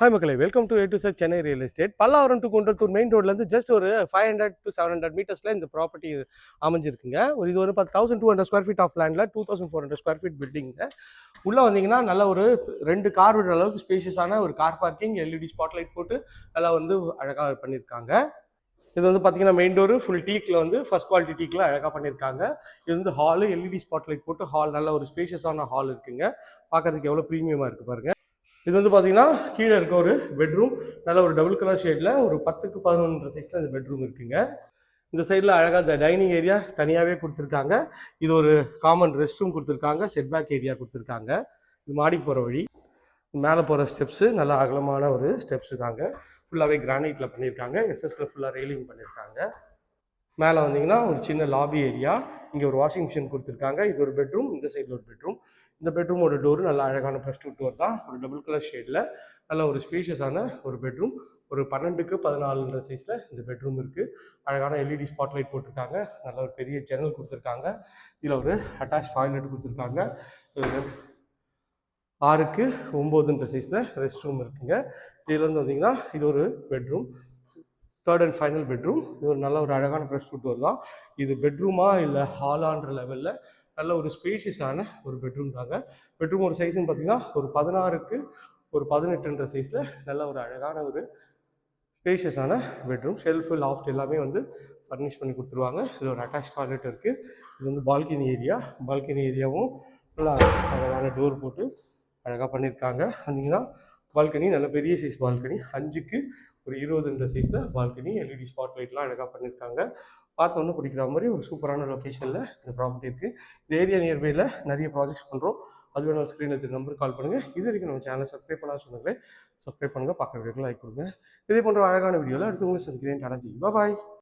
Hi மக்களே welcome to A to sir Chennai real estate Pallavaram to Kundrathur main ரோட்லேருந்து just ஒரு five hundred to seven hundred மீட்டர்ஸில் இந்த property அமைஞ்சிருக்குங்க. ஒரு இது ஒரு பத்து thousand two hundred square feet of லேண்டில் two thousand four hundred square feet பில்டிங்க உள்ளே வந்தீங்கன்னா நல்ல ஒரு ரெண்டு கார் விடுற அளவுக்கு ஸ்பேஷியஸான ஒரு கார் பார்க்கிங் எல்இடி ஸ்பாட்லைட் போட்டு நல்லா வந்து அழகாக பண்ணியிருக்காங்க இது வந்து பார்த்தீங்கன்னா மெயின் டோரு ஃபுல் டீக்கில் வந்து ஃபர்ஸ்ட் குவாலிட்டி டீக்கில் அழகாக பண்ணியிருக்காங்க இது வந்து ஹாலு எல்இடி ஸ்பாட்லைட் போட்டு ஹால் நல்ல ஒரு ஸ்பேஷியஸான ஹால் இருக்குங்க. பார்க்கறதுக்கு எவ்வளோ ப்ரீமியமாக இருக்குது பாருங்க. இது வந்து பார்த்தீங்கன்னா கீழே இருக்க ஒரு பெட்ரூம் நல்ல ஒரு டபுள் கலர் ஷேடில் ஒரு பத்துக்கு பதினொன்று சைஸில் இந்த பெட்ரூம் இருக்குங்க. இந்த சைடில் அழகாக இந்த டைனிங் ஏரியா தனியாகவே கொடுத்துருக்காங்க. இது ஒரு காமன் ரெஸ்ட் ரூம் கொடுத்துருக்காங்க செட்பேக் ஏரியா கொடுத்துருக்காங்க. இது மாடிக்கு போகிற வழி. மேலே போகிற ஸ்டெப்ஸு நல்ல அகலமான ஒரு ஸ்டெப்ஸு தாங்க. ஃபுல்லாகவே கிரானைட்டில் பண்ணியிருக்காங்க. எஸ்எஸ்ல ஃபுல்லாக ரெயிலிங் பண்ணியிருக்காங்க. மேலே வந்தீங்கன்னா ஒரு சின்ன லாபி ஏரியா இங்கே ஒரு வாஷிங் மிஷின் கொடுத்துருக்காங்க. இது ஒரு பெட்ரூம் இந்த சைடில் ஒரு பெட்ரூம் இந்த பெட்ரூமோட டோரு நல்ல அழகான ப்ளஸ் டூ டோர் தான். ஒரு டபுள் கலர் ஷேடில் நல்ல ஒரு ஸ்பேஷியஸான ஒரு பெட்ரூம் ஒரு பன்னெண்டுக்கு பதினாலுன்ற சைஸில் இந்த பெட்ரூம் இருக்குது அழகான எல்இடி ஸ்பாட்லைட் போட்டிருக்காங்க. நல்ல ஒரு பெரிய ஜன்னல் கொடுத்துருக்காங்க. இதில் ஒரு அட்டாச் டாய்லெட் கொடுத்துருக்காங்க. ஆறுக்கு ஒம்போதுன்ற சைஸில் ரெஸ்ட் ரூம் இருக்குங்க. இதில் வந்து வந்தீங்கன்னா இது ஒரு bedroom third and final bedroom இது ஒரு நல்ல ஒரு அழகான ப்ரெஸ் ஃபுட் டோர் தான். இது பெட்ரூமா இல்லை ஹாலான்ற லெவலில் நல்ல ஒரு ஸ்பேஷியஸான ஒரு பெட்ரூம் தாங்க. பெட்ரூம் ஒரு சைஸ்னு பார்த்தீங்கன்னா ஒரு பதினாறுக்கு ஒரு பதினெட்டுன்ற சைஸில் நல்ல ஒரு அழகான ஒரு ஸ்பேஷியஸான பெட்ரூம் ஷெல்ஃபு லாஃப்ட் எல்லாமே வந்து ஃபர்னிஷ் பண்ணி கொடுத்துருவாங்க. இதில் ஒரு அட்டாச் டாய்லெட் இருக்குது இது வந்து பால்கனி ஏரியா பால்கனி ஏரியாவும் நல்லா அழகான டோர் போட்டு அழகாக பண்ணியிருக்காங்க வந்தீங்கன்னா பால்கனி நல்ல பெரிய சைஸ் பால்கனி. அஞ்சுக்கு ஒரு இருபதுன்ற சைஸில் பால்கனி எல்இடி ஸ்பாட் லைட்லாம் அழகாக பண்ணியிருக்காங்க பார்த்தோன்னே பிடிக்கிற மாதிரி ஒரு சூப்பரான லொக்கேஷனில் இந்த ப்ராப்பர்ட்டி இருக்குது இந்த ஏரியா நியர்பையில் நிறைய ப்ராஜெக்ட்ஸ் பண்ணுறோம் அது வேணாலும் ஸ்க்ரீனில் இருக்க நம்பர் கால் பண்ணுங்கள் இது வரைக்கும் நம்ம சேனலை சப்ஸ்கிரைப் பண்ணால் சொன்னாங்களே சப்ஸ்கிரைப் பண்ணுங்கள் பார்க்குறதுக்கு லைக் கொடுங்க. இதே போன்ற அழகான வீடியோவில் அடுத்து உங்களை சந்திக்கிறேன். டாடா ஜி. பாய்